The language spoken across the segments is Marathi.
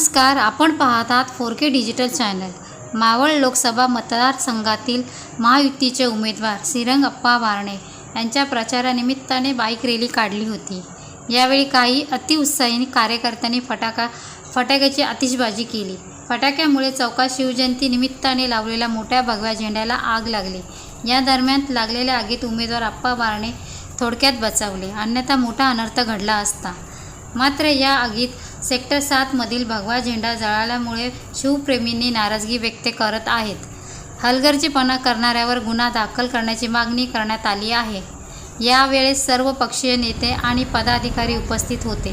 नमस्कार आपण पाहतात four K digital channel. Maval Lok Sabha मतदारसंघातील महायुतीचे उमेदवार श्रीरंग अप्पा बारणे यांच्या प्रचारानिमित्ताने बाईक रॅली काढली होती. यावेळी काही अतिउत्साही कार्यकर्त्यांनी फटाका फटाक्याची आतिषबाजी केली. फटाक्यामुळे चौकात शिवजयंती निमित्ताने लावलेल्या मोठ्या भगव्या झेंड्याला आग लागली. या दरम्यान लागलेल्या आगीत उमेदवार अप्पा बारणे थोडक्यात बचावले. अन्यथा मोठा अनर्थ घडला असता. मात्र या आगीत सेक्टर सातमधील भगवा झेंडा जळाल्यामुळे शिवप्रेमींनी नाराजगी व्यक्त करत आहेत. हलगर्जीपणा करणाऱ्यावर गुन्हा दाखल करण्याची मागणी करण्यात आली आहे. यावेळेस सर्व पक्षीय नेते आणि पदाधिकारी उपस्थित होते.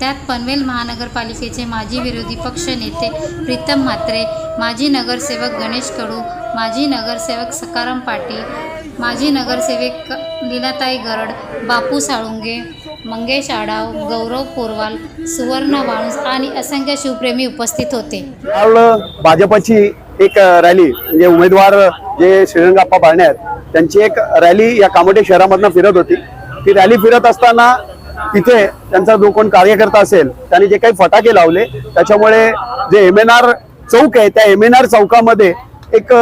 त्यात पनवेल महानगरपालिकेचे माजी विरोधी पक्ष नेते प्रीतम म्हात्रे माजी नगरसेवक गणेश कडू माजी नगरसेवक सकाराम पाटील माजी नगरसेवक लीलाताई गरड बापू साळुंगे मंगेश आडाव गौरव पोरवाल सुवर्ण वाळूस आणि असंख्य शिवप्रेमी उपस्थित होते. भाजपाची भाजपची एक रॅली म्हणजे उमेदवार जे श्रीरंगाप्पा बाळणे आहेत त्यांची एक रॅली या कामोटे शहरामधनं फिरत होती. ती रॅली फिरत असताना तिथे त्यांचा जो कोण कार्यकर्ता असेल त्यांनी जे काही फटाके लावले त्याच्यामुळे जे एम एन आर चौक आहे त्या एम एन आर चौकामध्ये एक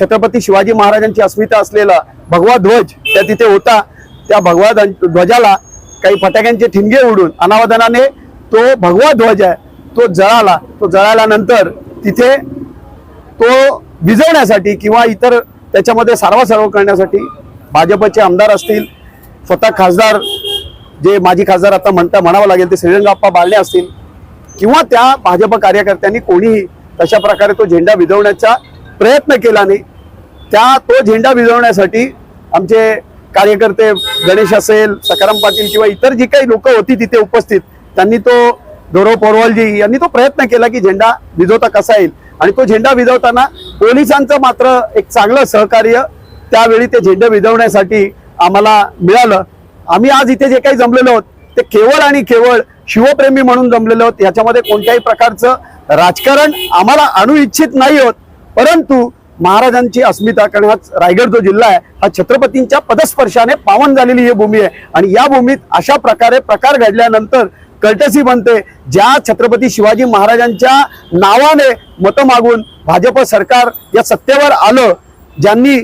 छत्रपती शिवाजी महाराजांची अस्मिता असलेला भगवा ध्वज त्या तिथे होता. त्या भगवा ध्वज- ध्वजाला काही फटाक्यांचे ठिणगे उडून अनावधानाने तो भगवा ध्वज आहे तो जळाला. तो जळाल्यानंतर तिथे तो विजवण्यासाठी किंवा इतर त्याच्यामध्ये सारवासारव करण्यासाठी भाजपचे आमदार असतील स्वतः खासदार जे माजी खासदार आता म्हणता म्हणावं लागेल ते श्रीरंगाप्पा बाळणे असतील किंवा त्या भाजप कार्यकर्त्यांनी कोणीही तशा प्रकारे तो झेंडा विजवण्याचा प्रयत्न केला नाही त्या तो झेंडा विझवण्यासाठी आमचे कार्यकर्ते गणेश असेल सकाराम पाटील किंवा इतर जी काही लोक होती तिथे उपस्थित त्यांनी तो गौरव पोरवालजी यांनी तो प्रयत्न केला की झेंडा विझवता कसा येईल. आणि तो झेंडा विझवताना पोलिसांचं मात्र एक चांगलं सहकार्य त्यावेळी ते झेंडे विझवण्यासाठी आम्हाला मिळालं. आम्ही आज इथे जे काही जमलेलो आहोत ते केवळ आणि केवळ शिवप्रेमी म्हणून जमलेलो आहोत. याच्यामध्ये कोणत्याही प्रकारचं राजकारण आम्हाला आणू इच्छित नाही होत परंतु महाराजांची अस्मिता कारण हा रायगड जो जिल्हा आहे हा छत्रपतींच्या पदस्पर्शाने पावन झालेली ही भूमी आहे. आणि या भूमीत अशा प्रकारे प्रकार घडल्यानंतर कर्टसी बनते ज्या छत्रपती शिवाजी महाराजांच्या नावाने मतं मागून भाजप सरकार या सत्तेवर आलं ज्यांनी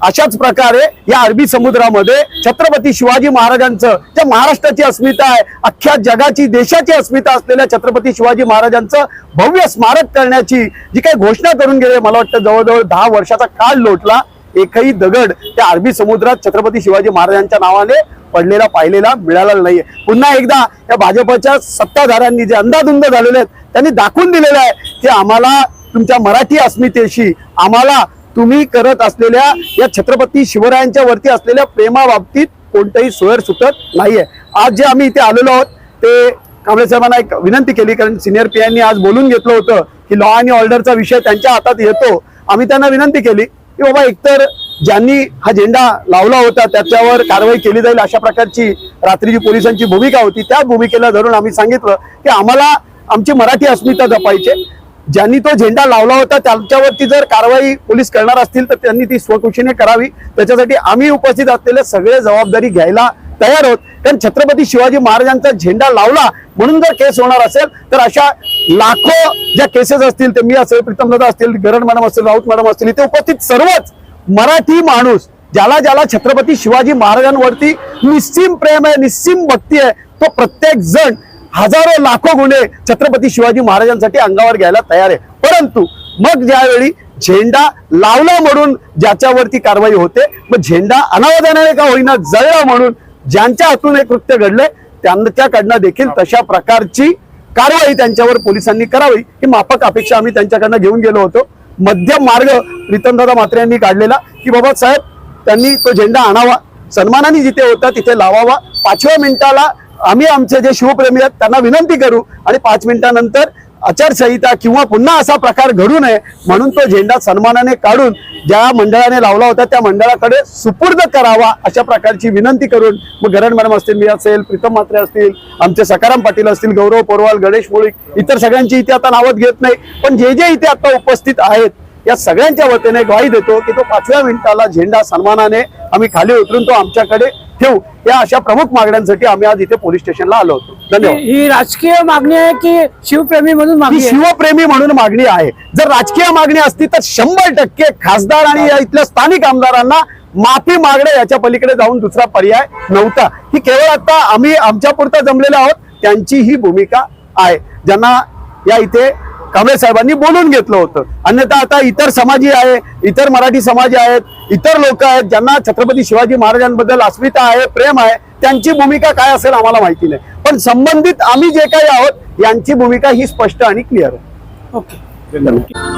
अशाच प्रकारे या अरबी समुद्रामध्ये छत्रपती शिवाजी महाराजांचं ज्या महाराष्ट्राची अस्मिता आहे अख्ख्या जगाची देशाची अस्मिता असलेल्या छत्रपती शिवाजी महाराजांचं भव्य स्मारक करण्याची जी काही घोषणा करून गेले मला वाटतं जवळजवळ दहा वर्षाचा काळ लोटला एकही दगड त्या अरबी समुद्रात छत्रपती शिवाजी महाराजांच्या नावाने पडलेला पाहिलेला मिळाला नाहीये. पुन्हा एकदा या भाजपच्या सत्ताधाऱ्यांनी जे अंदाधुंद झालेले आहेत त्यांनी दाखवून दिलेलं आहे की आम्हाला तुमच्या मराठी अस्मितेशी आम्हाला तुम्ही करत असलेल्या या छत्रपती शिवरायांच्या वरती असलेल्या प्रेमाबाबतीत कोणतंही सोयर सुटत नाहीये. आज जे आम्ही इथे आलेलो आहोत ते कांबळे साहेबांना एक विनंती केली कारण सिनियर पीयांनी आज बोलून घेतलं होतं की लॉ आणि ऑर्डरचा विषय त्यांच्या हातात येतो. आम्ही त्यांना विनंती केली की बाबा एकतर ज्यांनी हा झेंडा लावला होता त्याच्यावर कारवाई केली जाईल अशा प्रकारची रात्रीची पोलिसांची भूमिका होती त्या भूमिकेला धरून आम्ही सांगितलं की आम्हाला आमची मराठी अस्मिता जपायचे ज्यांनी तो झेंडा लावला होता त्यांच्यावरती जर कारवाई पोलीस करणार असतील तर त्यांनी ती स्वखुशीने करावी. त्याच्यासाठी आम्ही उपस्थित असलेले सगळे जबाबदारी घ्यायला तयार आहोत. कारण छत्रपती शिवाजी महाराजांचा झेंडा लावला म्हणून जर केस होणार असेल तर अशा लाखो ज्या केसेस असतील ते मी असेल प्रीतमदादा असतील गरड मॅडम असतील राऊत मॅडम असतील इथे उपस्थित सर्वच मराठी माणूस ज्याला ज्याला छत्रपती शिवाजी महाराजांवरती निस्सीम प्रेम आहे निस्सीम भक्ती आहे तो प्रत्येक जण हजारो लाखो गुन्हे छत्रपती शिवाजी महाराजांसाठी अंगावर घ्यायला तयार आहे. परंतु मग ज्यावेळी झेंडा लावला म्हणून ज्याच्यावरती कारवाई होते मग झेंडा अनावधानाने का होईना जळला म्हणून ज्यांच्या हातून हे कृत्य घडलंय त्यांच्याकडनं देखील तशा प्रकारची कारवाई त्यांच्यावर पोलिसांनी करावी ही माफक अपेक्षा आम्ही त्यांच्याकडनं घेऊन गेलो होतो. मध्यम मार्ग प्रीतमदादा मात्रे यांनी काढलेला की बाबा साहेब त्यांनी तो झेंडा आणावा सन्मानाने जिथे होता तिथे लावावा पाचव्या मिनिटाला आम्ही आमचे जे शिवप्रेमी आहेत त्यांना विनंती करू आणि पाच मिनिटानंतर आचारसंहिता किंवा पुन्हा असा प्रकार घडू नये म्हणून तो झेंडा सन्मानाने काढून ज्या मंडळाने लावला होता त्या मंडळाकडे सुपूर्द करावा अशा प्रकारची विनंती करून मग गरण मॅडम असतील मी असेल प्रीतम मात्रे असतील आमचे सकाराम पाटील असतील गौरव पोरवाल गणेश मुळीक इतर सगळ्यांची इथे आता नावत घेत नाही. पण जे जे इथे आता उपस्थित आहेत या सगळ्यांच्या वतीने ग्वाही देतो की तो पाचव्या मिनिटाला झेंडा सन्मानाने आम्ही खाली उतरून तो आमच्याकडे ठेवू. या अशा प्रमुख मागण्यांसाठी आम्ही आज इथे पोलीस स्टेशनला आलो होतो. धन्यवाद. ही राजकीय मागणी आहे की शिवप्रेमी म्हणून मागणी आहे? शिवप्रेमी म्हणून मागणी आहे. जर राजकीय मागणी असती तर शंभर टक्के खासदार आणि या इथल्या स्थानिक आमदारांना माफी मागणं याच्या पलीकडे जाऊन दुसरा पर्याय नव्हता. ही केवळ आता आम्ही आमच्या पुरता जमलेलो आहोत. त्यांची ही भूमिका आहे. ज्यांना या इथे कांबळे साहेबांनी बोलून घेतलं होतं. अन्यथा आता इतर समाजी आहे इतर मराठी समाज आहेत इतर लोक आहेत ज्यांना छत्रपती शिवाजी महाराजांबद्दल अस्मिता आहे प्रेम आहे त्यांची भूमिका काय असेल आम्हाला माहिती नाही. पण संबंधित आम्ही जे काही आहोत यांची भूमिका ही स्पष्ट आणि क्लिअर आहे. ओके धन्यवाद.